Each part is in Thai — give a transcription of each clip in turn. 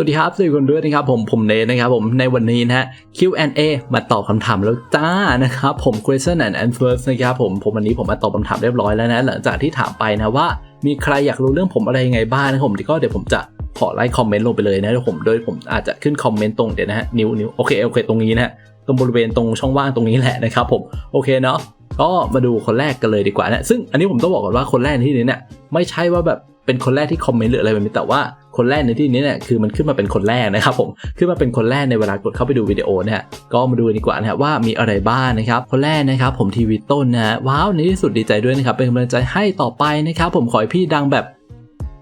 สวัสดีครับสวัสดีคนด้วยนะครับผมผมเนทนะครับผมในวันนี้นะฮะ Q&A มาตอบคำถามแล้วจ้านะครับผม question and answers นะครับผมผมวันนี้ผมมาตอบคำถามเรียบร้อยแล้วนะหลังจากที่ถามไปนะว่า มีใครอยากรู้เรื่องผมอะไรยังไงบ้างนะผมก็เดี๋ยวผมจะขอไลค์คอมเมนต์ลงไปเลยนะเดี๋ยวผมโดยผมอาจจะขึ้นคอมเมนต์ตรงเดี๋ยวนะฮะนิ้วนิ้วโอเคโอเคตรงนี้นะฮะตรงบริเวณตรงช่องว่างตรงนี้แหละนะครับผมโอเคเนาะ ก็มาดูคนแรกกันเลยดีกว่านะซึ่งอันนี้ผมต้องบอกก่อนว่าคนแรกที่นี้เนี่ยไม่ใช่ว่าแบบเป็นคนแรกที่คอมเมนต์หรืออะไรแบบนี้แต่ว่าคนแรกในที่นี้เนี่ยคือมันขึ้นมาเป็นคนแรกนะครับผมขึ้นมาเป็นคนแรกในเวลากดเข้าไปดูวิดีโอเนี่ยก็มาดูดีกว่านะว่ามีอะไรบ้างนะครับคนแรกนะครับผมทีวีต้นนะฮะว้าวในที่สุดดีใจด้วยนะครับเป็นกำลังใจให้ต่อไปนะครับผมขอให้พี่ดังแบบ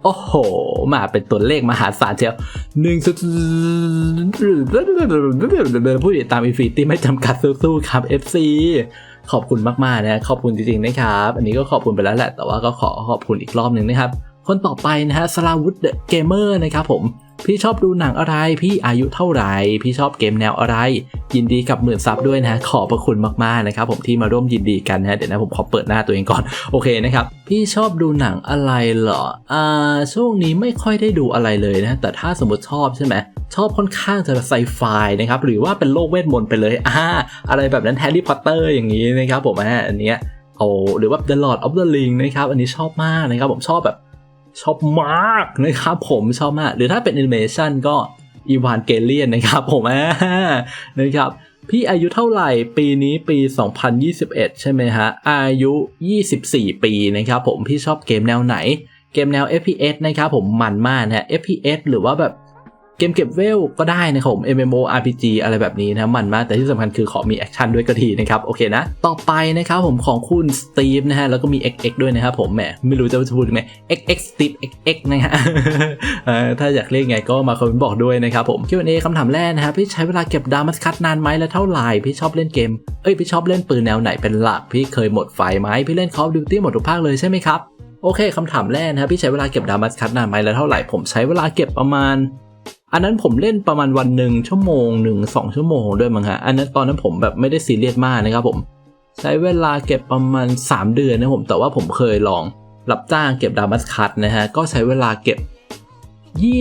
โอ้โห มาเป็นตัวเลขมหาศาลเชียวหนึ่งสุดผู้ติดตามอินฟินิตี้ไม่จำกัดสู้ๆครับ FC ขอบคุณมากๆนะขอบคุณจริงๆนะครับ อันนี้ก็ขอบคุณไปแล้วแหละ แต่ว่าก็ขอขอบคุณอีกรอบหนึ่งนะครับ คนต่อไปนะฮะสลาวุธเดอะเกมเมอร์นะครับผมพี่ชอบดูหนังอะไร พี่อายุเท่าไหร่ พี่ชอบเกมแนวอะไร ยินดีกับหมื่นซับด้วยนะขอบพระคุณมากๆนะครับผมที่มาร่วมยินดีกันนะเดี๋ยวนะผมขอเปิดหน้าตัวเองก่อนโอเคนะครับ พี่ชอบดูหนังอะไรเหรออ่าช่วงนี้ไม่ค่อยได้ดูอะไรเลยนะ แต่ถ้าสมมติชอบใช่ไหมชอบค่อนข้างจะไซไฟนะครับหรือว่าเป็นโลกเวทมนต์ไปเลยอ่าอะไรแบบนั้นแฮร์รี่พอตเตอร์อย่างนี้นะครับผมอันเนี้ยโอ้หรือว่า The Lord of the Ring นะครับอันนี้ชอบมากนะครับผมชอบแบบ ชอบมากนะครับผมชอบมาก หรือถ้าเป็นแอนิเมชันก็อีวานเกเลียนนะครับผมอ่านะครับพี่อายุเท่าไหร่ปีนี้ปี 2021 ใช่ไหมฮะ อายุ 24 ปีนะครับผมพี่ชอบเกมแนวไหน เกมแนว FPS นะครับผมมันมากนะฮะ FPS หรือว่าแบบ เกมเก็บเวลก็ได้นะครับผม MMO RPG อะไรแบบนี้นะมันมากแต่ที่สำคัญคือขอมีแอคชั่นด้วยก็ดีนะครับ โอเคนะ ต่อไปนะครับผมของคุณสตีฟนะฮะแล้วก็มี XX ด้วยนะครับผมแหมไม่รู้จะพูดยังไง XX Steve XX นะฮะถ้าอยากเรียกไงก็มาคอมเมนต์บอกด้วยนะครับผม Q&A คำถามแรกนะครับพี่ใช้เวลาเก็บดามัสคัตนานไหมและเท่าไหร่พี่ชอบเล่นเกมเอ้ยพี่ชอบเล่นปืนแนวไหนเป็นหลักพี่เคยหมดไฟไหมพี่เล่น Call of Duty หมดทุกภาคเลยใช่ไหมครับโอเคคำถามแรกนะครับพี่ใช้เวลาเก็บดามัสคัตนานไหมและเท่าไหร่ผมใช้เวลาเก็บประมาณ อันนั้นผมเล่นประมาณวันหนึ่งชั่วโมงหนึ่งสองชั่วโมงด้วยมั้งฮะ อันนั้นตอนนั้นผมแบบไม่ได้ซีเรียสมากนะครับผม ใช้เวลาเก็บประมาณ 3 เดือนนะผม แต่ว่าผมเคยลองรับจ้างเก็บดามัสคัตนะฮะ ก็ใช้เวลาเก็บ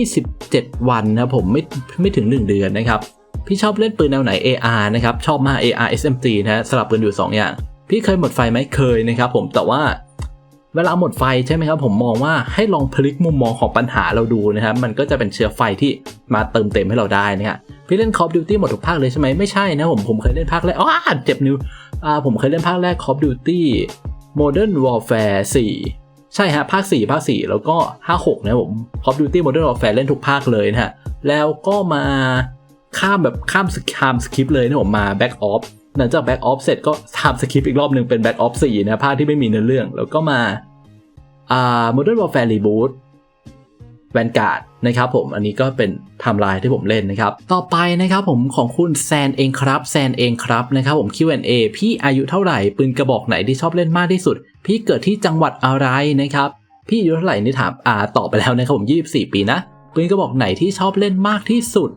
27 วันนะผมไม่ไม่ถึง 1 เดือนนะครับ พี่ชอบเล่นปืนแนวไหน AR นะครับ ชอบมาก AR SMG นะฮะสลับกันอยู่ 2 อย่าง พี่เคยหมดไฟไหมเคยนะครับผมแต่ว่า เวลาหมดไฟใช่ไหมครับผมมองว่าให้ลองพลิกมุมมองของปัญหาเราดูนะครับมันก็จะเป็นเชื้อไฟที่มาเติมเต็มให้เราได้นะฮะพี่เล่น Call of Duty หมดทุกภาคเลยใช่ไหมไม่ใช่นะผมผมเคยเล่นภาคแรกอ้าเจ็บนิ้วอ่าผมเคยเล่นภาคแรก Call of Duty Modern Warfare 4 ใช่ฮะภาค 4 ภาค 4 แล้วก็ 56 นะผม Call of Duty Modern Warfare เล่นทุกภาคเลยนะฮะแล้วก็มาข้ามแบบข้ามสข้ามสคริปเลยนะผมมา Back Off หลังจาก Back Off เสร็จก็ทำสคริปต์อีกรอบหนึ่งเป็น Back Off 4นะภาคที่ไม่มีเนื้อเรื่อง แล้วก็มาอ่า Modern Warfare Reboot Vanguard นะครับผมอันนี้ก็เป็นไทม์ไลน์ที่ผมเล่นนะครับ ต่อไปนะครับผมของคุณแซนเองครับแซนเองครับนะครับผม Q&A พี่อายุเท่าไหร่ปืนกระบอกไหนที่ชอบเล่นมากที่สุด พี่เกิดที่จังหวัดอะไรนะครับ พี่อายุเท่าไหร่นี่ถามอ่าตอบไปแล้วนะครับผม24 ปีนะปืนกระบอกไหนที่ชอบเล่นมากที่สุด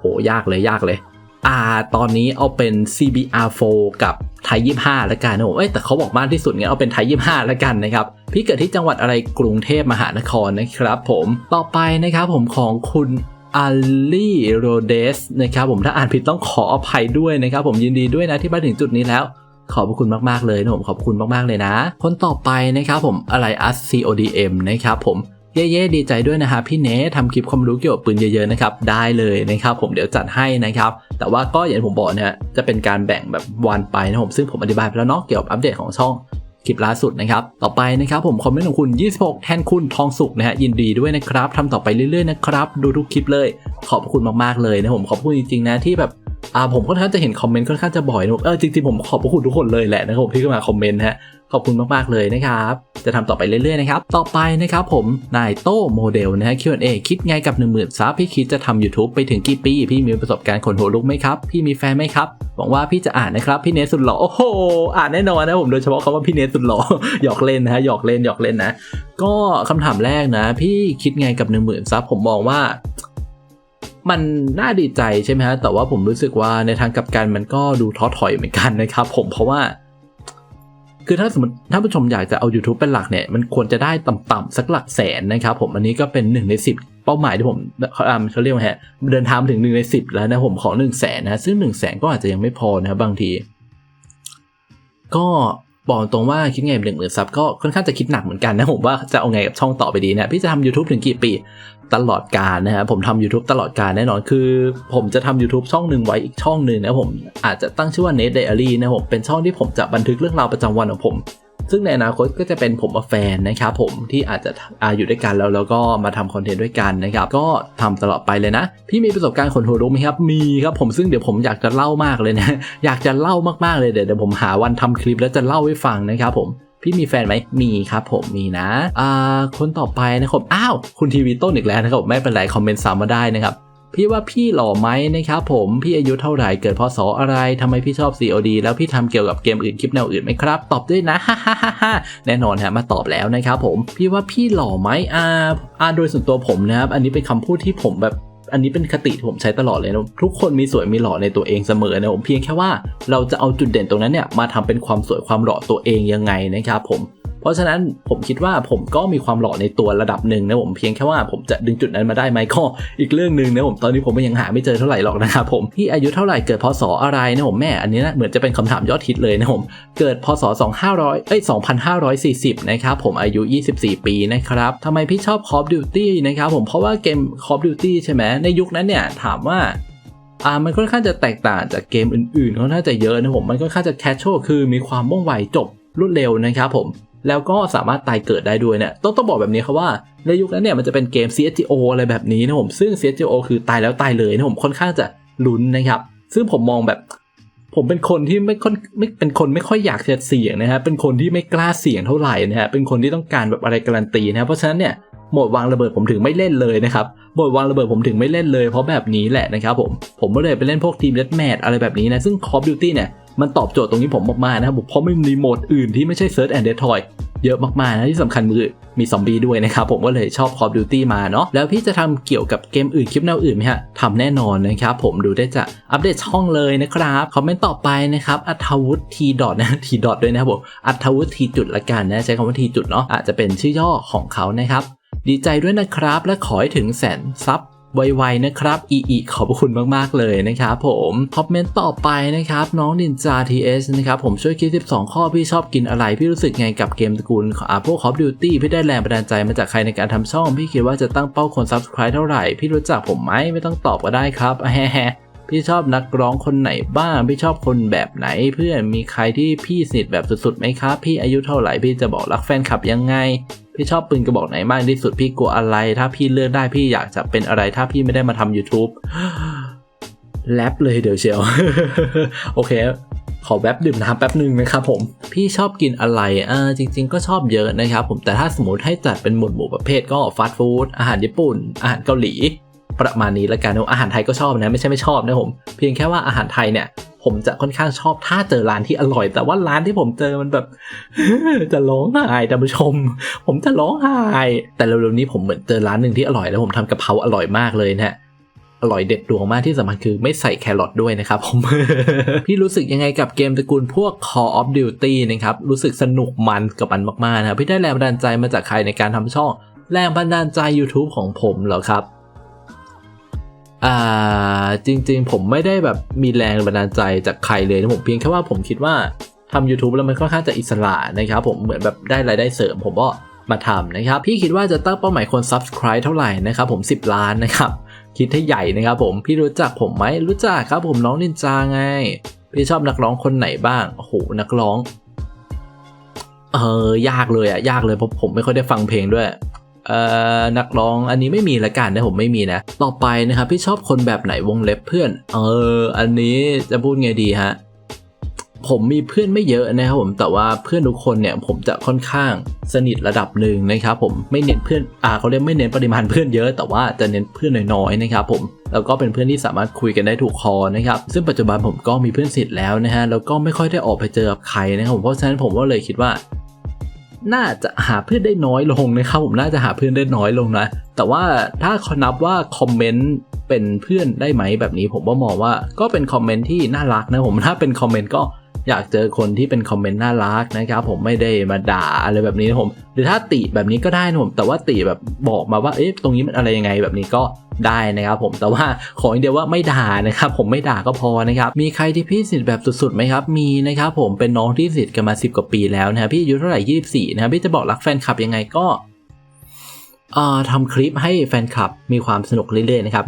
โอ้ยากเลยยากเลย อ่าตอนนี้เอาเป็น CBR4 กับไทย25แล้วกันนะผมเอ้ยแต่เขาบอกมากที่สุดงั้นเอาเป็นไทย25แล้วกันนะครับพี่เกิดที่จังหวัดอะไรกรุงเทพมหานครนะครับ ผมต่อไปนะครับผมของคุณอาลีโรเดสนะครับผมถ้าอ่านผิดต้องขออภัยด้วยนะครับผมยินดีด้วยนะที่มาถึงจุดนี้แล้ว ขอบคุณมาก ๆ เลยนะผมขอบคุณมาก ๆ เลยนะ คนต่อไปนะครับผมอะไร a s CODM นะครับผม เย่ๆดีใจด้วยนะฮะพี่เนททำคลิปความรู้เกี่ยวกับปืนเยอะๆนะครับได้เลยนะครับผมเดี๋ยวจัดให้นะครับแต่ว่าก็อย่างที่ผมบอกเนี่ยจะเป็นการแบ่งแบบวันไปนะผมซึ่งผมอธิบายไปแล้วเนาะเกี่ยวกับอัปเดตของช่องคลิปล่าสุดนะครับ ต่อไปนะครับผมคอมเมนต์ของคุณ 26 แทนคุณทองสุกนะฮะยินดีด้วยนะครับทำต่อไปเรื่อยๆนะครับ ดูทุกคลิปเลย ขอบคุณมากๆเลยนะผมขอบคุณจริงๆนะที่แบบอ่าผมค่อนข้างจะเห็นคอมเมนต์ค่อนข้างจะบ่อยนะเออจริงๆผมขอบคุณทุกคนเลยแหละนะครับผมที่เข้ามาคอมเมนต์นะฮะ ขอบคุณมากๆเลยนะครับ จะทำต่อไปเรื่อยๆนะครับ ต่อไปนะครับผม นายโต้โมเดลนะฮะ Q&A คิดไงกับ 1 0,000ซับพี่คิดจะทำ YouTube ไปถึงกี่ปี พี่มีประสบการณ์ขนหัวลุกไหมครับ พี่มีแฟนไหมครับหวังว่าพี่จะอ่านนะครับ พี่เนสสุดหล่อโอ้โหอ่านแน่นอนนะผมโดยเฉพาะคำว่าพี่เนสสุดหล่อหยอกเล่นนะฮะหยอกเล่นหยอกเล่นนะ ก็คำถามแรกนะ พี่คิดไงกับ 1 0,000ซับผมมองว่ามันน่าดีใจใช่ไหมฮะ แต่ว่าผมรู้สึกว่าในทางกลับกันมันก็ดูท้อถอยเหมือนกันนะครับผมเพราะว่า คือถ้าสมมติท่านผู้ชมอยากจะเอา YouTube เป็นหลักเนี่ย มันควรจะได้ต่ำๆสักหลักแสนนะครับผมอันนี้ก็เป็นหนึ่งในสิบเป้าหมายที่ผมเขาเขาเรียกว่าฮะเดินทางถึงหนึ่งในสิบแล้วนะผมขอหนึ่งแสนนะซึ่งหนึ่งแสนก็อาจจะยังไม่พอนะครับบางที ก็บอกตรงว่าคิดไงหนึ่งหมื่นซับก็ค่อนข้างจะคิดหนักเหมือนกันนะผมว่าจะเอาไงกับช่องต่อไปดีนะพี่จะทำ YouTube ถึงกี่ปี ตลอดการนะฮะผมทำ YouTube ตลอดการแน่นอนคือ ผมจะทำ YouTube ช่องหนึ่งไว้อีกช่องหนึ่งนะผมอาจจะตั้งชื่อว่า Net Diary นะผมเป็นช่องที่ผมจะบันทึกเรื่องราวประจำวันของผม ซึ่งในอนาคตก็จะเป็นผมกับแฟนนะครับผมที่อาจจะอาอยู่ด้วยกันแล้วแล้วก็มาทำคอนเทนต์ด้วยกันนะครับก็ทำตลอดไปเลยนะ พี่มีประสบการณ์ขนหัวลุกไหมครับมีครับผมซึ่งเดี๋ยวผมอยากจะเล่ามากเลยนะอยากจะเล่ามากๆเลยเดี๋ยวเดี๋ยวผมหาวันทำคลิปแล้วจะเล่าให้ฟังนะครับผม พี่มีแฟนไหมมีครับผมมีนะอ่าคนต่อไปนะครับอ้าวคุณทีวีต้นอีกแล้วนะครับไม่เป็นไรคอมเมนต์ซ้ำมาได้นะครับพี่ว่าพี่หล่อไหมนะครับผมพี่อายุเท่าไหร่เกิดพศอะไรทำไมพี่ชอบ COD แล้วพี่ทำเกี่ยวกับเกมอื่นคลิปแนวอื่นไหมครับ ตอบด้วยนะฮ่าฮ่าฮ่าฮ่าแน่นอนฮะมาตอบแล้วนะครับผม พี่ว่าพี่หล่อไหมอ่าอ่าโดยส่วนตัวผมนะครับอันนี้เป็นคำพูดที่ผมแบบ อันนี้เป็นคติที่ผมใช้ตลอดเลยนะทุกคนมีสวยมีหล่อในตัวเองเสมอนะผมเพียงแค่ว่าเราจะเอาจุดเด่นตรงนั้นเนี่ยมาทำเป็นความสวยความหล่อตัวเองยังไงนะครับผม เพราะฉะนั้นผมคิดว่าผมก็มีความหล่อในตัวระดับหนึ่งนะผมเพียงแค่ว่าผมจะดึงจุดนั้นมาได้ไหมก็อีกเรื่องหนึ่งนะผมตอนนี้ผมยังหาไม่เจอเท่าไหร่หรอกนะครับผมพี่อายุเท่าไหร่เกิดพศอะไรนะผมแม่อันนี้นะเหมือนจะเป็นคำถามยอดฮิตเลยนะผมเกิดพศ2500เอ้ย2540นะครับผมอายุ 24 ปีนะครับทำไมพี่ชอบ Call of Duty นะครับผมเพราะว่าเกม Call of Duty ใช่ไหมในยุคนั้นเนี่ยถามว่าอ่ามันค่อนข้างจะแตกต่างจากเกมอื่นๆค่อนข้างจะเยอะนะผมมันค่อนข้างจะแคชชวลคือมีความว่องไวจบรวดเร็วนะครับผม แล้วก็สามารถตายเกิดได้ด้วยเนี่ยต้องต้องบอกแบบนี้ครับว่าในยุคนั้นเนี่ยมันจะเป็นเกม CSGO อะไรแบบนี้นะผมซึ่ง CSGO คือตายแล้วตายเลยนะผมค่อนข้างจะลุ้นนะครับซึ่งผมมองแบบ ผมเป็นคนที่ไม่ค่อยไม่เป็นคนไม่ค่อยอยากจะเสี่ยงนะฮะเป็นคนที่ไม่กล้าเสี่ยงเท่าไหร่นะฮะเป็นคนที่ต้องการแบบอะไรการันตีนะเพราะฉะนั้นเนี่ยหมดวางระเบิดผมถึงไม่เล่นเลยนะครับหมดวางระเบิดผมถึงไม่เล่นเลยเพราะแบบนี้แหละนะครับผมผมก็เลยไปเล่นพวกทีมเดแมทอะไรแบบนี้นะซึ่ง Call of Duty เนี่ย มันตอบโจทย์ตรงนี้ผมมากๆนะครับเพราะไม่มีโหมดอื่นที่ไม่ใช่ Search and Destroy เยอะมากๆนะที่สำคัญมือมีซอมบี้ด้วยนะครับ ผมก็เลยชอบ Call of Duty มาเนาะแล้วพี่จะทำเกี่ยวกับเกมอื่นคลิปแนวอื่นไหมฮะทำแน่นอนนะครับ ผมดูได้จากอัปเดตช่องเลยนะครับคอมเมนต์ต่อไปนะครับอัธวุฒิทีดอทนะทีดอทด้วยนะครับผมอัธวุฒิทีจุดละกันนะใช้คำว่าทีจุดเนาะอาจจะเป็นชื่อย่อของเขานะครับดีใจด้วยนะครับและขอให้ถึงแสนซับ ไวๆนะครับอีอีขอบคุณมากๆเลยนะครับผมคอมเมนต์ต่อไปนะครับน้องนินจา TS นะครับผมช่วยคิด 12 ข้อพี่ชอบกินอะไร พี่รู้สึกไงกับเกมตระกูลอาพวก Call of Duty พี่ได้แรงบันดาลใจมาจากใครในการทำช่อง พี่คิดว่าจะตั้งเป้าคน Subscribe เท่าไหร่ พี่รู้จักผมไหมไม่ต้องตอบก็ได้ครับแฮพี่ชอบนักร้องคนไหนบ้าง พี่ชอบคนแบบไหน เพื่อนมีใครที่พี่สนิทแบบสุดๆไหมครับ พี่อายุเท่าไหร่พี่จะบอกรักแฟนคลับยังไงพี่ชอบปืนกระบอกไหนมากที่สุดพี่กลัวอะไร ถ้าพี่เลือกได้พี่อยากจะเป็นอะไรถ้าพี่ไม่ได้มาทำ YouTube แรปเลยเดี๋ยวเชียว โอเค ขอแวบดื่มน้ำแป๊บหนึ่งนะครับผม พี่ชอบกินอะไรอ่าจริง ๆ ก็ชอบเยอะนะครับผมแต่ถ้าสมมติให้จัดเป็นหมวดหมู่ประเภทก็ฟาสต์ฟู้ดอาหารญี่ปุ่น อาหารเกาหลี ประมาณนี้ละกันอาหารไทยก็ชอบนะ ไม่ใช่ไม่ชอบนะผม เพียงแค่ว่าอาหารไทยเนี่ย ผมจะค่อนข้างชอบถ้าเจอร้านที่อร่อย แต่ว่าร้านที่ผมเจอมันแบบ จะร้องไห้ท่านผู้ชม ผมจะร้องไห้แต่เร็วๆนี้ผมเหมือนเจอร้านหนึ่งที่อร่อยแล้วผมทำกะเพราอร่อยมากเลยนะฮะอร่อยเด็ดดวงมากที่สำคัญคือไม่ใส่แครอทด้วยนะครับผม พี่รู้สึกยังไงกับเกมตระกูลพวก Call of Duty นะครับ รู้สึกสนุกมันกับมันมากๆนะครับพี่ได้แรงบันดาลใจมาจากใครในการทำช่อง แรงบันดาลใจ YouTube ของผมเหรอครับ อ่าจริง ๆ ผมไม่ได้แบบมีแรงบันดาลใจจากใครเลยนะผมเพียงแค่ว่าผมคิดว่าทำ YouTube แล้วมันค่อนข้างจะอิสระนะครับผมเหมือนแบบได้รายได้เสริม ผมก็มาทำนะครับ พี่คิดว่าจะตั้งเป้าหมายคน Subscribe เท่าไหร่นะครับผม 10 ล้านนะครับคิดให้ใหญ่นะครับผมพี่รู้จักผมไหมรู้จักครับผมน้องนินจาไง พี่ชอบนักร้องคนไหนบ้างโอ้โหนักร้อง เออยากเลยอะยากเลยเพราะผมไม่ค่อยได้ฟังเพลงด้วย นักร้องอันนี้ไม่มีละกันนะผมไม่มีนะ ต่อไปนะครับพี่ชอบคนแบบไหนวงเล็บเพื่อน เออ อันนี้จะพูดไงดีฮะผมมีเพื่อนไม่เยอะนะครับผมแต่ว่าเพื่อนทุกคนเนี่ยผมจะค่อนข้างสนิทระดับหนึ่งนะครับผมไม่เน้นเพื่อนอ่าเขาเรียกไม่เน้นปริมาณเพื่อนเยอะ แต่ว่าจะเน้นเพื่อนน้อยๆนะครับผมแล้วก็เป็นเพื่อนที่สามารถคุยกันได้ถูกคอนะครับซึ่งปัจจุบันผมก็มีเพื่อนสนิทแล้วนะฮะแล้วก็ไม่ค่อยได้ออกไปเจอกับใครนะครับผมเพราะฉะนั้นผมก็เลยคิดว่า น่าจะหาเพื่อนได้น้อยลงนะครับผมน่าจะหาเพื่อนได้น้อยลงนะ แต่ว่าถ้าคนับว่าคอมเมนต์เป็นเพื่อนได้ไหมแบบนี้ผมว่ามองว่าก็เป็นคอมเมนต์ที่น่ารักนะผมถ้าเป็นคอมเมนต์ก็ อยากเจอคนที่เป็นคอมเมนต์น่ารักนะครับผมไม่ได้มาด่าอะไรแบบนี้นะผม หรือถ้าติแบบนี้ก็ได้นะผมแต่ว่าติแบบบอกมาว่าเอ๊ะตรงนี้มันอะไรยังไงแบบนี้ก็ได้นะครับผมแต่ว่าขออย่างเดียวว่าไม่ด่านะครับผมไม่ด่าก็พอนะครับมีใครที่พี่สนิทแบบสุดๆไหมครับมีนะครับผมเป็นน้องที่สนิทกันมา 10 กว่าปีแล้วนะพี่อายุเท่าไหร่ 24นะครับพี่จะบอกรักแฟนคลับยังไงก็ทำคลิปให้แฟนคลับมีความสนุกเรื่อยๆนะครับ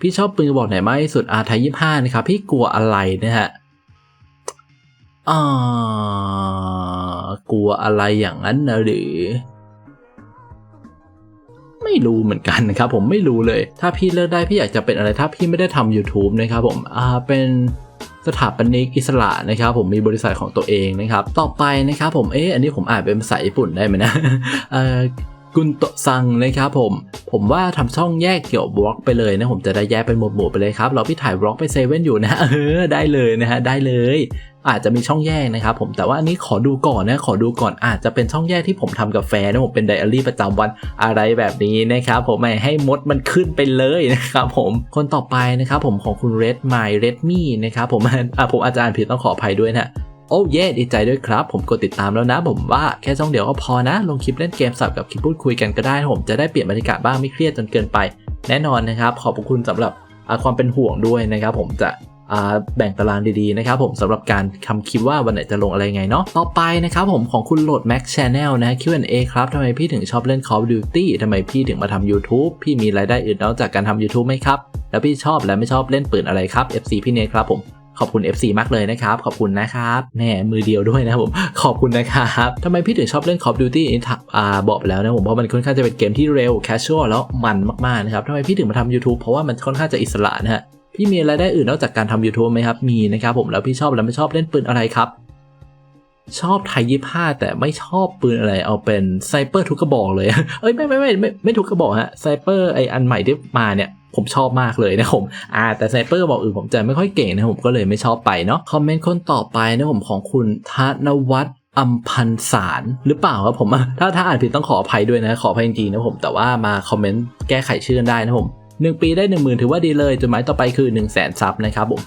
พี่ชอบปืนบอกไหนมากที่สุดอาไทยยี่ห้านะครับพี่กลัวอะไรนะฮะ อ่ากลัวอะไรอย่างนั้นนะหรือ ไม่รู้เหมือนกันนะครับ ผมไม่รู้เลย ถ้าพี่เลือกได้พี่อยากจะเป็นอะไรถ้าพี่ไม่ได้ทำ YouTube นะครับผมอ่าเป็นสถาปนิกอิสระนะครับ ผมมีบริษัทของตัวเองนะครับ ต่อไปนะครับ ผมเอ๊ะอันนี้ผมอ่านเป็นภาษาญี่ปุ่นได้ไหมนะเอ่อ กุนโตซังนะครับผม ผมว่าทำช่องแยกเกี่ยวบล็อกไปเลยนะผมจะได้แยกเป็นหมวดหมู่ไปเลยครับ เราพี่ถ่ายบล็อกไปเซเว่นอยู่นะเออได้เลยนะฮะได้เลย อาจจะมีช่องแยกนะครับผมแต่ว่าอันนี้ขอดูก่อนนะขอดูก่อนอาจจะเป็นช่องแยกที่ผมทำกับแฟนนะผมเป็นไดอารี่ประจำวันอะไรแบบนี้นะครับผมไม่ให้มดมันขึ้นไปเลยนะครับผมคนต่อไปนะครับผมของคุณ Red My Redmi นะครับผมอะผมอาจจะอ่านผิดต้องขออภัยด้วยนะ โอ้เย่ดีใจด้วยครับ ผมกดติดตามแล้วนะ ผมว่าแค่ช่องเดียวก็พอนะ ลงคลิปเล่นเกมสับกับคลิปพูดคุยกันก็ได้ผมจะได้เปลี่ยนบรรยากาศบ้างไม่เครียดจนเกินไป แน่นอนนะครับ ขอบคุณสำหรับความเป็นห่วงด้วยนะครับ ผมจะแบ่งตารางดีๆนะครับผมสำหรับการทำคลิปว่าวันไหนจะลงอะไรไงเนาะต่อไปนะครับผมของคุณโหลด Max Channel นะ Q&A ครับทำไมพี่ถึงชอบเล่น Call of Duty ทำไมพี่ถึงมาทำ YouTube พี่มีรายได้อื่นนอกจากการทำ YouTube ไหมครับ แล้วพี่ชอบและไม่ชอบเล่นปืนอะไรครับ FC พี่เนทครับผม ขอบคุณ FC มากเลยนะครับ ขอบคุณนะครับแหมมือเดียวด้วยนะผม ขอบคุณนะครับทำไมพี่ถึงชอบเล่น Call of Duty นี่ถักอ่าบอกไปแล้วนะผมเพราะมันค่อนข้างจะเป็นเกมที่เร็ว casual แล้วมันมากๆนะครับทำไมพี่ถึงมาทำ YouTube เพราะว่ามันค่อนข้างจะอิสระนะฮะพี่มีรายได้อื่นนอกจากการทำ YouTube ไหมครับ มีนะครับผมแล้วพี่ชอบและไม่ชอบเล่นปืนอะไรครับ ชอบไทยยี่ห้าแต่ไม่ชอบปืนอะไรเอาเป็นไซเปอร์ทุกกระบอกเลย เอ้ยไม่ไม่ไม่ไม่ไม่ทุกกระบอกฮะไซเปอร์ไออันใหม่ที่มาเนี่ย ผมชอบมากเลยนะผมอ่าแต่ไซเปอร์บอกอื่นผมจะไม่ค่อยเก่งนะผมก็เลยไม่ชอบไปเนาะคอมเมนต์คนต่อไปนะผมของคุณธนวัฒน์อัมพันสารหรือเปล่าครับผมถ้าถ้าอ่านผิดต้องขออภัยด้วยนะ ขออภัยจริงๆนะผมแต่ว่ามาคอมเมนต์แก้ไขชื่อกันได้นะผมหนึ่งปีได้หนึ่งหมื่นถือว่าดีเลยจดหมายต่อไปคือ1นึ่งแสนซับนะครับผม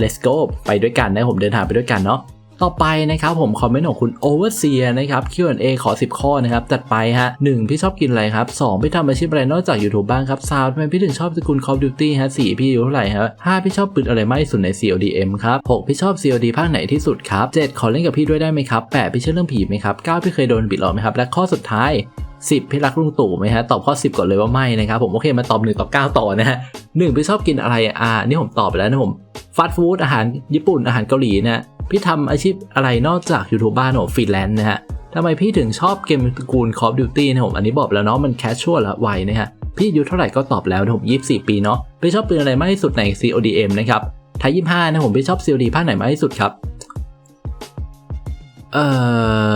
let's go ไปด้วยกันนะผมเดินทางไปด้วยกันเนาะ ต่อไปนะครับผมคอมเมนต์ของคุณ Overseer นะครับ Q&A ขอ 10 ข้อนะครับจัดไปฮะ 1. พี่ชอบกินอะไรครับ 2. พี่ทำอาชีพอะไรนอกจาก YouTube บ้างครับ 3. ทำไมพี่ถึงชอบสกุล Call of Duty ฮะ 4. พี่อายู่เท่าไหร่ฮะ 5. พี่ชอบปืนอะไรมากที่สุดใน CODM ครับ 6. พี่ชอบ COD ภาคไหนที่สุดครับ 7. ขอเล่นกับพี่ด้วยได้ไหมครับ 8. พี่เชื่อเรื่องผีไหมครับ 9. พี่เคยโดนบิดหลอกไหมครับและข้อสุดท้าย 10พี่รักลุงตู่ไหมฮะตอบข้อ 10 ก่อนเลยว่าไม่นะครับผมโอเคมาตอบ1ตอบ9ต่อนะฮะหนึ่งพี่ชอบกินอะไรอ่านี่ผมตอบไปแล้วนะผมฟาสต์ฟู้ดอาหารญี่ปุ่นอาหารเกาหลีนะ พี่ทำอาชีพอะไรนอกจากยูทูบบ้านผมฟรีแลนซ์นะฮะทำไมพี่ถึงชอบเกมตระกูล Call of Duty นะผมอันนี้บอกแล้วเนาะมันแคชชวลและไวนะฮะพี่อายุเท่าไหร่ก็ตอบแล้วนะผม24 ปีเนาะพี่ชอบปืนอะไรมากที่สุดใน CODM นะครับไทย25นะผมพี่ชอบ COD ภาคไหนมากที่สุดครับเอ่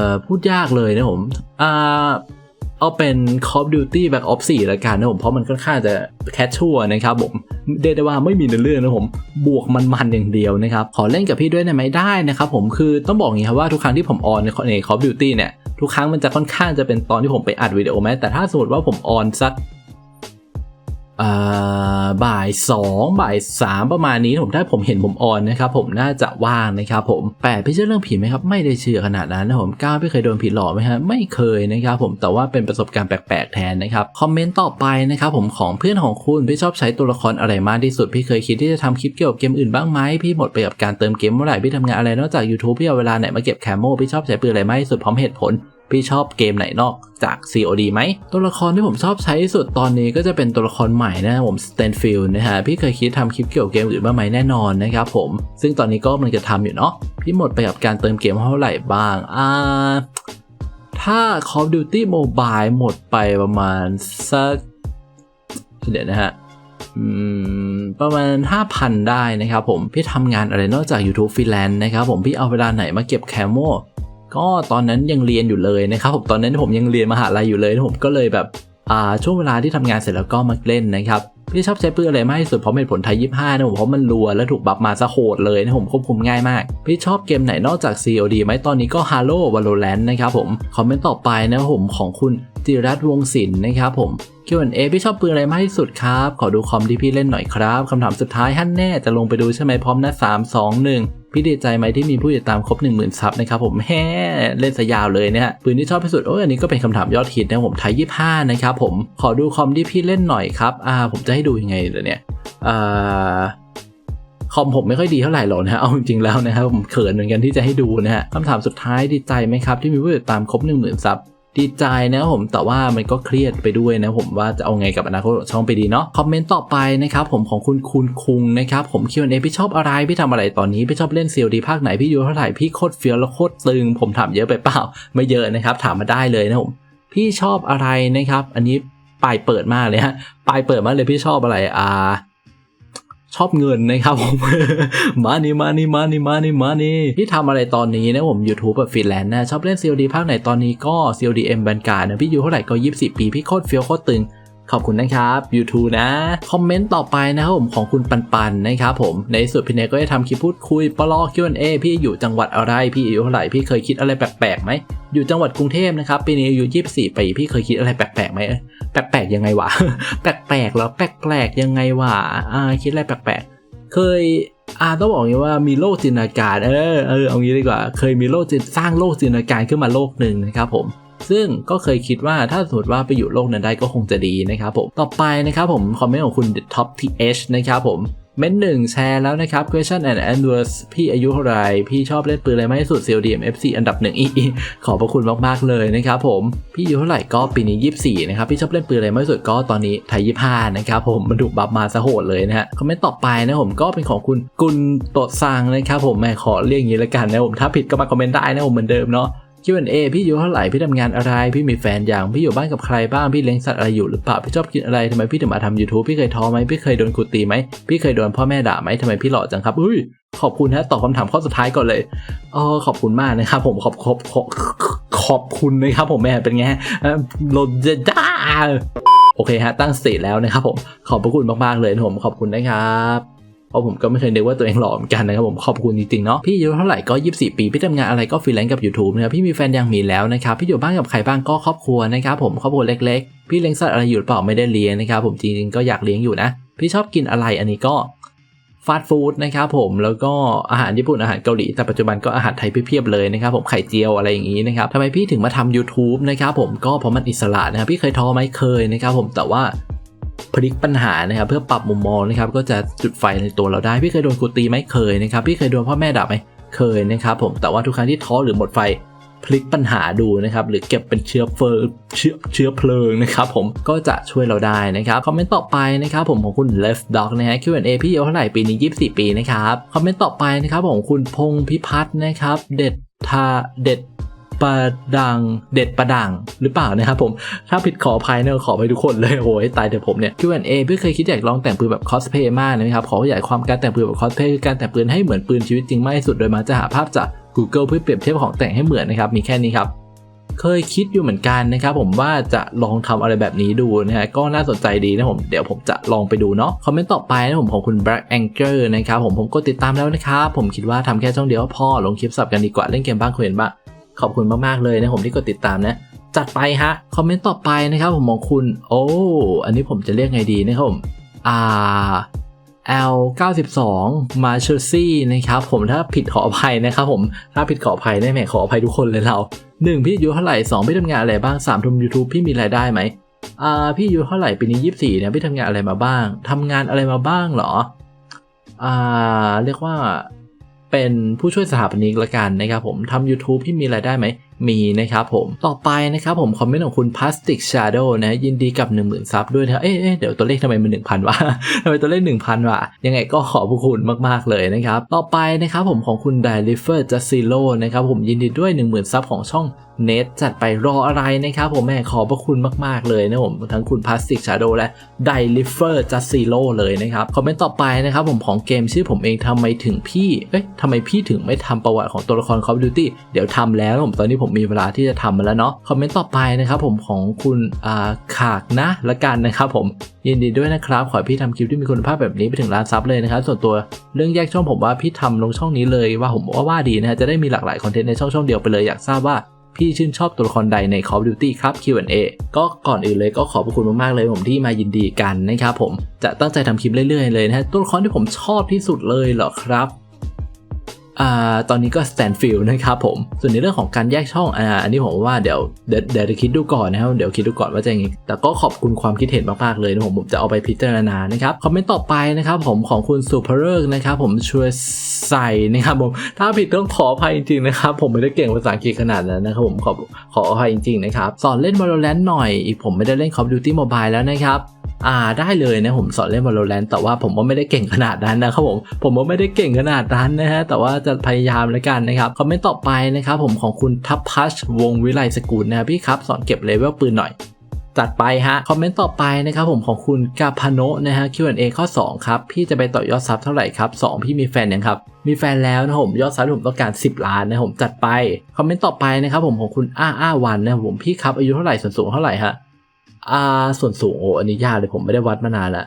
อพูดยากเลยนะผมอ่า เอาเป็น Call of Duty Black Ops 4ละกันนะผมเพราะมันค่อนข้างจะแคชชัวนะครับผมเรียกได้ว่าไม่มีเนื้อเรื่องนะผมบวกมันๆอย่างเดียวนะครับขอเล่นกับพี่ด้วยได้ไหมได้นะครับผมคือต้องบอกอย่างนี้ครับว่าทุกครั้งที่ผมออนในใน Call of Duty เนี่ยทุกครั้งมันจะค่อนข้างจะเป็นตอนที่ผมไปอัดวิดีโอไหมแต่ถ้าสมมติว่าผมออนสัก บ่าย2บ่าย3ประมาณนี้ผมถ้าผมเห็นผมออนนะครับผมน่าจะว่างนะครับผมแปดพี่เชื่อเรื่องผีไหมครับไม่ได้เชื่อขนาดนั้นนะผมเก้าพี่เคยโดนผีหลอกไหมฮะไม่เคยนะครับผมแต่ว่าเป็นประสบการณ์แปลกๆแทนนะครับคอมเมนต์ต่อไปนะครับผมของเพื่อนของคุณพี่ชอบใช้ตัวละครอะไรมากที่สุดพี่เคยคิดที่จะทำคลิปเกี่ยวกับเกมอื่นบ้างไหมพี่หมดไปกับการเติมเกมเมื่อไหร่พี่ทำงานอะไรนอกจาก YouTube พี่เอาเวลาไหนมาเก็บแคมโมพี่ชอบใช้ปืนอะไรมากที่สุดพร้อมเหตุผล พี่ชอบเกมไหนนอกจาก COD ไหม ตัวละครที่ผมชอบใช้ที่สุดตอนนี้ก็จะเป็นตัวละครใหม่นะผม Stanfield นะฮะพี่เคยคิดทำคลิปเกี่ยวกับเกมอื่นบ้างไหมแน่นอนนะครับผม ซึ่งตอนนี้ก็มันจะทำอยู่เนาะพี่หมดไปกับการเติมเกมเท่าไหร่บ้างอ่าถ้า Call of Duty Mobile หมดไปประมาณสักเดี๋ยวนะฮะอืมประมาณ 5,000 ได้นะครับผม พี่ทำงานอะไรนอกจาก YouTube Freelance นะครับผม พี่เอาเวลาไหนมาเก็บแคมโม ก็ตอนนั้นยังเรียนอยู่เลยนะครับผมตอนนั้นผมยังเรียนมหาลัยอยู่เลยผมก็เลยแบบอ่าช่วงเวลาที่ทำงานเสร็จแล้วก็มาเล่นนะครับพี่ชอบใช้ปืนอะไรมากที่สุดเพราะเป็นผลไทย25นะผมเพราะมันรัวและถูกบัฟมาซะโหดเลยนะผมควบคุมง่ายมาก พี่ชอบเกมไหนนอกจาก COD ไหมตอนนี้ก็ Halo Valorant นะครับผม คอมเมนต์ต่อไปนะผมของคุณจิรัตวงศิลป์นะครับผม Q&A พี่ชอบปืนอะไรมากที่สุดครับ ขอดูคอมที่พี่เล่นหน่อยครับคำถามสุดท้ายฮั่นแน่จะลงไปดูใช่ไหมพร้อมนะ3 2 1พี่ดีใจไหมที่มีผู้ติดตามครบ 1 0,000ซับนะครับผมแฮ่เล่นสยาวเลยนะฮะปืนที่ชอบที่สุดโอ้ยอันนี้ก็เป็นคำถามยอดฮิตนะผมไทย25นะครับผมขอดูคอมที่พี่เล่นหน่อยครับอ่าผมจะให้ดูยังไงเลยเนี่ยอ่าคอมผมไม่ค่อยดีเท่าไหร่หรอกนะฮะเอาจริงๆแล้วนะครับผมเขินเหมือนกันที่จะให้ดูนะฮะคำถามสุดท้ายดีใจไหมครับที่มีผู้ติดตามครบ 1 0,000ซับ ดีใจนะผมแต่ว่ามันก็เครียดไปด้วยนะผมว่าจะเอาไงกับอนาคตของช่องไปดีเนาะคอมเมนต์ต่อไปนะครับผมของคุณคุณคุงนะครับผม Q&A พี่ชอบอะไรพี่ทำอะไรตอนนี้พี่ชอบเล่น COD ภาคไหนพี่อยู่เท่าไหร่พี่โคตรเฟี้ยวแล้วโคตรตึง ผมถามเยอะไปเปล่า ไม่เยอะนะครับ ถามมาได้เลยนะผมพี่ชอบอะไรนะครับ อันนี้ปลายเปิดมากเลยฮะปลายเปิดมากเลยพี่ชอบอะไรอ่า ชอบเงินนะครับผมมานี่มานี่มานี่มานี่มานี่พี่ทำอะไรตอนนี้นะผมยูทูบแบบฟรีแลนซ์นะชอบเล่น COD ภาคไหนตอนนี้ก็ COD M แบนการ์ดนะพี่อยู่เท่าไหร่ก็ 24 ปี พี่โคตรเฟี้ยวโคตรตึง ขอบคุณนะครับ YouTube นะ คอมเมนต์ต่อไปนะครับผมของคุณปันปันนะครับผม ในสุดพี่เนก็ได้ทำคลิปพูดคุยปลอ Q&A พี่อยู่จังหวัดอะไร พี่อายุเท่าไหร่ พี่เคยคิดอะไรแปลกๆไหม อยู่จังหวัดกรุงเทพนะครับ ปีนี้อายุ24ปี พี่เคยคิดอะไรแปลกๆไหม แปลกๆยังไงวะ แปลกๆแล้วแปลกๆยังไงวะ อ่า คิดอะไรแปลกๆ เคยอ่าต้องบอกอย่างนี้ว่ามีโลกจินตนาการ เออ เออ เอางี้ดีกว่า เคยมีโลกจินสร้างโลกจินตนาการขึ้นมาโลกหนึ่งนะครับผม ซึ่งก็เคยคิดว่าถ้าสมมติว่าไปอยู่โลกนั้นได้ก็คงจะดีนะครับผมต่อไปนะครับผมคอมเมนต์ของคุณ top TH นะครับผมเม้นหนึ่งแชร์แล้วนะครับ question and answers พี่อายุเท่าไหร่พี่ชอบเล่นปืนอะไรมากที่สุด CODM FC อันดับหนึ่งอีขอบพระคุณมากๆเลยนะครับผม พี่อายุเท่าไหร่ก็ปีนี้ 24 นะครับ พี่ชอบเล่นปืนอะไรมากที่สุดก็ตอนนี้ไทย25 นะครับผมมันถูกบัฟมาซะโหดเลยนะฮะคอมเมนต์ต่อไปนะผมก็เป็นของคุณกุลโตะซังนะครับผมแม่ขอเรียกอย่างนี้ละกันนะผมถ้าผิดก็มาคอมเมนต์ได้นะผมเหมือนเดิมเนาะ Q&A พี่อยู่เท่าไหร่พี่ทำงานอะไร พี่มีแฟนอย่างพี่อยู่บ้านกับใครบ้างพี่เลี้ยงสัตว์อะไรอยู่หรือเปล่าพี่ชอบกินอะไรทำไมพี่ถึงมาทำ YouTube พี่เคยท้อไหมพี่เคยโดนครูตีไหมพี่เคยโดนพ่อแม่ด่าไหมทำไมพี่หล่อจังครับอุ้ยขอบคุณฮะตอบคำถามข้อสุดท้ายก่อนเลยอ๋อขอบคุณมากนะครับผมขอบขอบขอบขอบคุณนะครับผมแม่เป็นไงฮะโลเจด้าโอเคฮะตั้งสติแล้วนะครับผมขอบพระคุณมากๆเลยนะผมขอบคุณนะครับ เพราะผมก็ไม่เคยนึกว่าตัวเองหล่อเหมือนกันนะครับผมขอบคุณจริงๆเนาะพี่อายุเท่าไหร่ก็ 24 ปีพี่ทำงานอะไรก็ฟรีแลนซ์กับ YouTube นะครับพี่มีแฟนยังมีแล้วนะครับพี่อยู่บ้านกับใครบ้างก็ครอบครัวนะครับผมครอบครัวเล็กๆ พี่เลี้ยงสัตว์อะไรอยู่หรือเปล่าไม่ได้เลี้ยงนะครับผมจริงๆก็อยากเลี้ยงอยู่นะพี่ชอบกินอะไรอันนี้ก็ฟาสต์ฟู้ดนะครับผมแล้วก็อาหารญี่ปุ่นอาหารเกาหลีแต่ปัจจุบันก็อาหารไทยเพียบๆเลยนะครับผมไข่เจียวอะไรอย่างนี้นะครับทำไมพี่ถึงมาทำ YouTube นะครับผมก็เพราะมันอิสระนะครับพี่เคยท้อไหมเคยนะครับผมแต่ว่า พลิกปัญหานะครับเพื่อปรับมุมมองนะครับก็จะจุดไฟในตัวเราได้พี่เคยโดนครูตีไหมเคยนะครับพี่เคยโดนพ่อแม่ด่าไหมเคยนะครับผมแต่ว่าทุกครั้งที่ท้อหรือหมดไฟพลิกปัญหาดูนะครับหรือเก็บเป็นเชื้อเฟอร์เชื้อเชื้อเพลิงนะครับผมก็จะช่วยเราได้นะครับคอมเมนต์ต่อไปนะครับผมของคุณ Left Dog นะฮะ Q&A พี่อายุเท่าไหร่ปีนี้ 24 ปีนะครับคอมเมนต์ต่อไปนะครับของคุณพงพิพัฒน์นะครับเด็ดทาเด็ด ประดังเด็ดประดังหรือเปล่านะครับผม ถ้าผิดขออภัยเนี่ยขอไปทุกคนเลยโอ้ยตายแต่ผมเนี่ย Q&A พี่เคยคิดอยากลองแต่งปืนแบบคอสเพย์มากนะครับ ขอขยายความการแต่งปืนแบบคอสเพย์คือการแต่งปืนให้เหมือนปืนชีวิตจริงมากที่สุดโดยมาจะหาภาพจาก Google เพื่อเปรียบเทียบของแต่งให้เหมือนนะครับมีแค่นี้ครับเคยคิดอยู่เหมือนกันนะครับผมว่าจะลองทำอะไรแบบนี้ดูนะฮะก็น่าสนใจดีนะผมเดี๋ยวผมจะลองไปดูเนาะคอมเมนต์ต่อไปนะผมของคุณ Black Anchor นะครับผมผมกดติดตามแล้วนะครับผมคิดว่าทำแค่ช่องเดียวพอลงคลิปสับกันดีกว่าเล่นเกมบ้างคุยกันบ้าง ขอบคุณมากๆเลยนะผมที่กดติดตามนะ จัดไปฮะ คอมเมนต์ต่อไปนะครับผมมองคุณ โอ้ อันนี้ผมจะเรียกไงดีนะครับผมอ่า L 92 มาเชอร์ซี่นะครับผมถ้าผิดขออภัยนะครับผมถ้าผิดขออภัยได้ไหมขออภัยทุกคนเลยเรา 1 พี่อายุเท่าไหร่ 2 พี่ทำงานอะไรบ้าง 3ทำ YouTube พี่มีรายได้ไหมอ่าพี่อายุเท่าไหร่ปีนี้ 24เนี่ยพี่ทำงานอะไรมาบ้างทำงานอะไรมาบ้างเหรออ่าเรียกว่า เป็นผู้ช่วยสถาปนิกละกันนะครับผมทำ YouTube พี่มีรายได้ไหม มีนะครับผมต่อไปนะครับผมคอมเมนต์ของคุณ Plastic Shadow นะยินดีกับ 1 0,000 ซับด้วยนะเอ๊ะเอ๊ะเดี๋ยวตัวเลขทำไมมัน 1,000 วะทำไมตัวเลข 1,000 วะ ยังไงก็ขอบคุณมาก ๆ เลยนะครับ ต่อไปนะครับผมของคุณ d i l i f e r j u s i l o นะครับผมยินดีด้วย 10,000 ซับของช่องเนทจัดไปรออะไรนะครับผมแม่ขอบพระคุณมาก ๆ เลยนะผมทั้งคุณ Plastic Shadow และ d i l i f e r j u s t i l o เลยนะครับคอมเมนต์ต่อไปนะครับผมของเกมชื่อผมเองทำไมถึงพี่เอ๊ะทำไมพี่ถึงไม่ทำประวัติของตัวละคร Call of Duty เดี๋ยวทำแล้วผมตอนนี้ผมมีเวลาที่จะทำมาแล้วเนาะคอมเมนต์ต่อไปนะครับผมของคุณอ่าขากนะละกันนะครับผมยินดีด้วยนะครับ ขอพี่ทำคลิปที่มีคุณภาพแบบนี้ไปถึงล้านซับเลยนะครับ ส่วนตัวเรื่องแยกช่องผมว่าพี่ทำลงช่องนี้เลยว่าผมว่าว่าดีนะฮะจะได้มีหลากหลายคอนเทนต์ในช่องช่องเดียวไปเลยอยากทราบว่าพี่ชื่นชอบตัวละครใดใน Call of Duty ครับ Q&A ก็ก่อนอื่นเลยก็ขอบคุณมากๆเลยผมที่มายินดีกันนะครับผมจะตั้งใจทำคลิปเรื่อยๆเลยนะฮะตัวละครที่ผมชอบที่สุดเลยเหรอครับ ตอนนี้ก็ Stanfield นะครับผม ส่วนในเรื่องของการแยกช่องอ่าอันนี้ผมว่าเดี๋ยวเดี๋ยวเดี๋ยวจะคิดดูก่อนนะครับเดี๋ยวคิดดูก่อนว่าจะยังไงแต่ก็ขอบคุณความคิดเห็นมากๆเลยนะผมผมจะเอาไปพิจารณานะครับคอมเมนต์ต่อไปนะครับผมของคุณสุภเริกนะครับผมช่วยใส่นะครับผมถ้าผิดต้องขออภัยจริงๆนะครับผมไม่ได้เก่งภาษาอังกฤษขนาดนั้นนะครับผมขอขออภัยจริงๆนะครับสอนเล่น Valorant หน่อยอีกผมไม่ได้เล่น Call of Duty Mobile แล้วนะครับอ่าได้เลยนะผมสอนเล่น Valorant แต่ว่าผมว่าไม่ได้เก่งขนาดนั้นนะครับผมผมว่าไม่ได้เก่งขนาดนั้นนะฮะแต่ว่าจะพยายามแล้วกันนะครับคอมเมนต์ต่อไปนะครับผมของคุณทัพพัชวงวิไลสกุลนะครับพี่ครับสอนเก็บเลเวลปืนหน่อยจัดไปฮะ คอมเมนต์ต่อไปนะครับผมของคุณกาพโนะนะฮะ Q&A ข้อ 2 ครับ พี่จะไปต่อยอดซับเท่าไหร่ครับ 2 พี่มีแฟนยังครับ มีแฟนแล้วนะผมยอดซับผมต้องการ 10 ล้านนะผมจัดไป คอมเมนต์ต่อไปนะครับผมของคุณอ้าอ้าวันนะผมพี่ครับอายุเท่าไหร่ส่วนสูงเท่าไหร่ฮะอ่าส่วนสูงโอ้อันนี้ยากเลยผมไม่ได้วัดมานานละ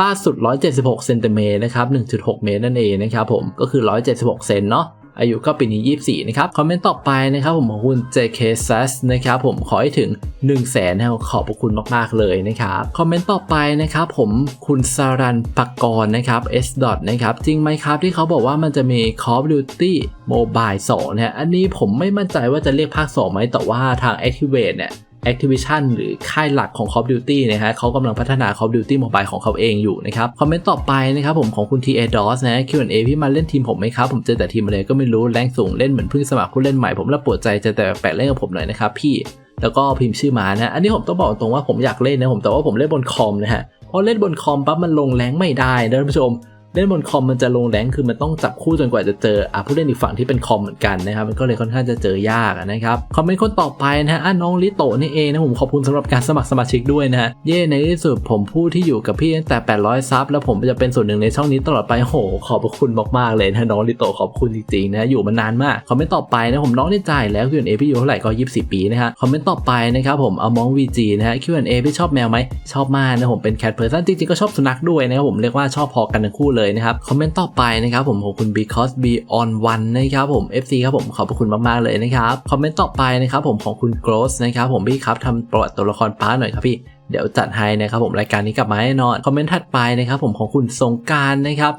ล่าสุด 176เซนติเมตรนะครับ 1.6 เมตรนั่นเองนะครับผม ก็คือ 176 เซนเนาะ อายุก็ปีนี้ 24 นะครับ คอมเมนต์ต่อไปนะครับผมของคุณ JK s a s นะครับผม ขอให้ถึง 1 0 0 0 0แสนนะครับขอบพระคุณมาก ๆ เลยนะครับ คอมเมนต์ต่อไปนะครับผมคุณสารันปกรณ์นะครับ S. นะครับ จริงไหมครับที่เขาบอกว่ามันจะมี Call of Duty Mobile 2เนี่ย อันนี้ผมไม่มั่นใจว่าจะเรียกภาค 2 ไหมแต่ว่าทาง Activate เนี่ย Activision หรือค่ายหลักของ Call of Duty นะฮะเขากำลังพัฒนา Call of Duty Mobile ของเขาเองอยู่นะครับ คอมเมนต์ต่อไปนะครับผมของคุณ TA DOS นะ Q&A พี่มาเล่นทีมผมไหมครับ ผมเจอแต่ทีมอะไรก็ไม่รู้แรงสูงเล่นเหมือนเพิ่งสมัครผู้เล่นใหม่ผมแล้วปวดใจเจอแต่แปลกเล่นกับผมหน่อยนะครับพี่แล้วก็พิมพ์ชื่อมานะ อันนี้ผมต้องบอกตรงว่าผมอยากเล่นนะผมแต่ว่าผมเล่นบนคอมนะฮะพอเล่นบนคอมปั๊บมันลงแรงไม่ได้นะท่านผู้ชม เล่นบนคอมมันจะลงแรงคือมันต้องจับคู่จนกว่าจะเจออะผู้เล่นอีกฝั่งที่เป็นคอมเหมือนกันนะครับมันก็เลยค่อนข้างจะเจอยากนะครับคอมเมนต์คนต่อไปนะฮะน้องลิโตนี่เองนะผมขอบคุณสำหรับการสมัครสมาชิกด้วยนะฮะเย่ในที่สุดผมผู้ที่อยู่กับพี่ตั้งแต่ 800 ซับแล้วผมจะเป็นส่วนหนึ่งในช่องนี้ตลอดไปโหขอบคุณมากๆเลยนะน้องลิโตขอบคุณจริงๆนะอยู่มานานมากคอมเมนต์ต่อไปนะผมน้องได้จ่ายแล้ว Q&A พี่อยู่เท่าไหร่ก็24 ปีนะฮะคอมเมนต์ต่อไปนะครับผมเอามอง VG นะฮะ Q&A พี่ชอบแมวไหมชอบมากนะผมเป็นแคทเพอร์ซันจริงๆก็ชอบสุนัขด้วยนะครับผมเรียกว่าชอบพอกันทั้งคู่เลยเลยนะครับ คอมเมนต์ต่อไปนะครับผมของคุณ because be on one นะครับผม FC ครับผมขอบพระคุณมากๆเลยนะครับ คอมเมนต์ต่อไปนะครับผมของคุณ Gross นะครับผมพี่ครับทำประวัติตัวละครป้าหน่อยครับพี่เดี๋ยวจัดให้นะครับผมรายการนี้กลับมาแน่นอน คอมเมนต์ถัดไปนะครับผมของคุณสงการนะครับ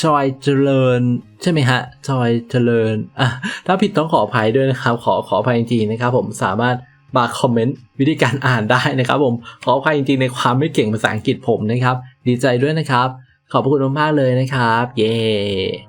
ชอยเจริญ ใช่ไหมฮะชอยเจริญอะถ้าผิดต้องขออภัยด้วยนะครับ ขอขออภัยจริงๆนะครับผมสามารถมาคอมเมนต์วิธีการอ่านได้นะครับผมขออภัยจริงๆในความไม่เก่งภาษาอังกฤษผมนะครับ ดีใจด้วยนะครับ ขอบพระคุณมากเลยนะครับ เย้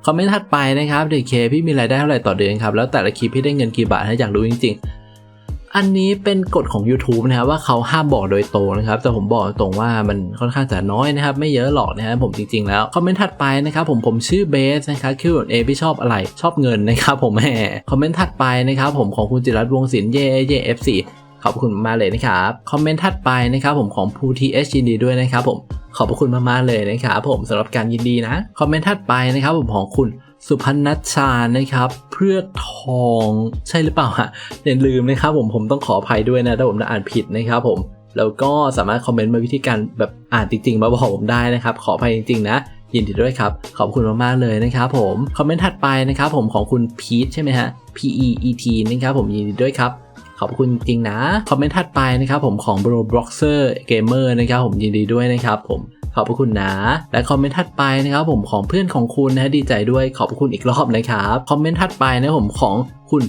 คอมเมนต์ถัดไปนะครับเดเคพี่มีรายได้เท่าไหร่ต่อเดือนครับ แล้วแต่ละคลิปพี่ได้เงินกี่บาทถ้อยากรู้จริง ๆ อันนี้เป็นกฎของ YouTube นะครับว่าเขาห้ามบอกโดยตรงนะครับ แต่ผมบอกตรงว่ามันค่อนข้างจะน้อยนะครับ ไม่เยอะหรอกนะครับผมจริง ๆ แล้วคอมเมนต์ถัดไปนะครับผมผมชื่อเบสนะครับคิวเอพี่ชอบอะไรชอบเงินนะครับผมแหมคอมเมนต์ถัดไปนะครับผมของคุณจิรัตวงศิลป์เย่เย่เอฟซีขอบคุณมาเลยนะครับคอมเมนต์ถัดไปนะครับผมของภูทีเอชยินดีด้วยนะครับผม ขอบพระคุณมากๆเลยนะครับผมสำหรับการยินดีนะ คอมเมนต์ถัดไปนะครับผมของคุณสุพันนัชชานะครับ เพื่อทองใช่หรือเปล่าฮะอย่าลืมนะครับผมผมต้องขออภัยด้วยนะถ้าผมอ่านผิดนะครับผมแล้วก็สามารถคอมเมนต์มาวิธีการแบบอ่านจริงๆ มาบอกผมได้นะครับ ขออภัยจริงๆนะ ยินดีด้วยครับ ขอบคุณมากๆเลยนะครับผม คอมเมนต์ถัดไปนะครับผมของคุณพีทใช่ไหมฮะ P E E T นะครับผมยินดีด้วยครับ ขอบคุณจริงนะ คอมเมนต์ถัดไปนะครับผมของ Bro Boxer Gamer นะครับผมยินดีด้วยนะครับผมขอบคุณนะ และคอมเมนต์ถัดไปนะครับผมของเพื่อนของคุณนะดีใจด้วยขอบคุณอีกรอบนะครับคอมเมนต์ถัดไปนะผมของคุณ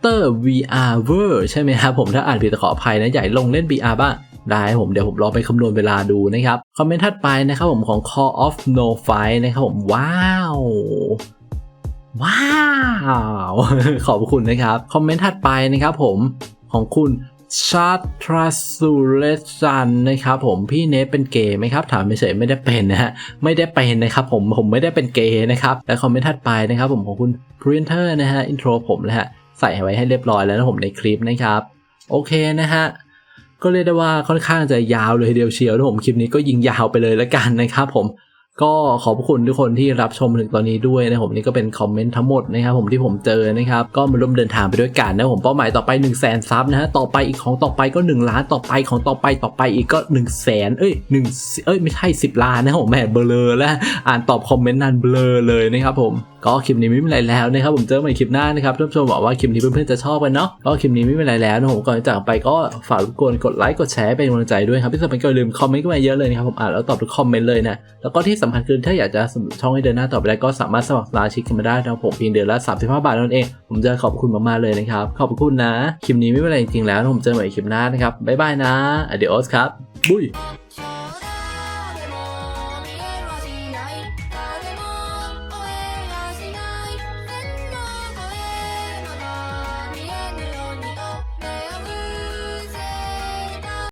เตอร์ VR v e r ใช่ไหมครับผมถ้าอ่านผิดขออภัยนะใหญ่ลงเล่น VR บ้างได้ผมเดี๋ยวผมลองไปคำนวณเวลาดูนะครับ คอมเมนต์ถัดไปนะครับผมของ Call of No Fight นะครับผม ว้าวว้าว ขอบคุณนะครับ คอมเมนต์ถัดไปนะครับผม ของคุณชาตราสุเลจันนะครับผมพี่เนฟเป็นเกย์ไหมครับถามไม่เฉยไม่ได้เป็นนะฮะไม่ได้เป็นนะครับผมผมไม่ได้เป็นเกย์นะครับและคอมเมนต์ถัดไปนะครับผมของคุณ Printer นะฮะอินโทรผมนะฮะใส่ไว้ให้เรียบร้อยแล้วนะผมในคลิปนะครับโอเคนะฮะก็เรียกได้ว่าค่อนข้างจะยาวเลยเดียวเชียวนะผมคลิปนี้ก็ยิงยาวไปเลยแล้วกันนะครับผม ก็ขอบคุณทุกคนที่รับชมถึงตอนนี้ด้วยนะผมนี่ก็เป็นคอมเมนต์ทั้งหมดนะครับผมที่ผมเจอนะครับก็มาร่วมเดินทางไปด้วยกันนะผมเป้าหมายต่อไป1 0 0 0 0แสนซับนะฮะต่อไปอีกของต่อไปก็ 1 ล้านต่อไปของต่อไปต่อไปอีกก็1 0 0 0 0แสนเอ้ยหนึ่งเอ้ยไม่ใช่ 10 ล้านนะผมแหมเบลอแล้วอ่านตอบคอมเมนต์นานเบลอเลยนะครับผม ก็คลิปนี้ไม่มีอะไรแล้วนะครับผมเจอกันใหม่คลิปหน้านะครับท่านผู้ชมบอกว่าคลิปนี้เพื่อนๆจะชอบกันเนาะก็คลิปนี้ไม่มีอะไรแล้วนะผมก่อนจากไปก็ฝากรบกวนกดไลค์กดแชร์เป็นกำลังใจด้วยครับที่สำคัญก็อย่าลืมคอมเมนต์กันมาเยอะเลยนะครับผมอ่านแล้วตอบทุกคอมเมนต์เลยนะแล้วก็ที่สำคัญคือถ้าอยากจะสนับสนุนช่องให้เดินหน้าต่อไปได้ก็สามารถสมัครสมาชิกกันมาได้นะครับผมเพียงเดือนละ35บาทเท่านั้นเองผมจะขอบคุณมากๆเลยนะครับขอบคุณนะคลิปนี้ไม่เป็นไรจริงๆแล้วนะผมเจอกันใหม่คลิปหน้านะครับบ๊ายบายนะ adios ครับบุย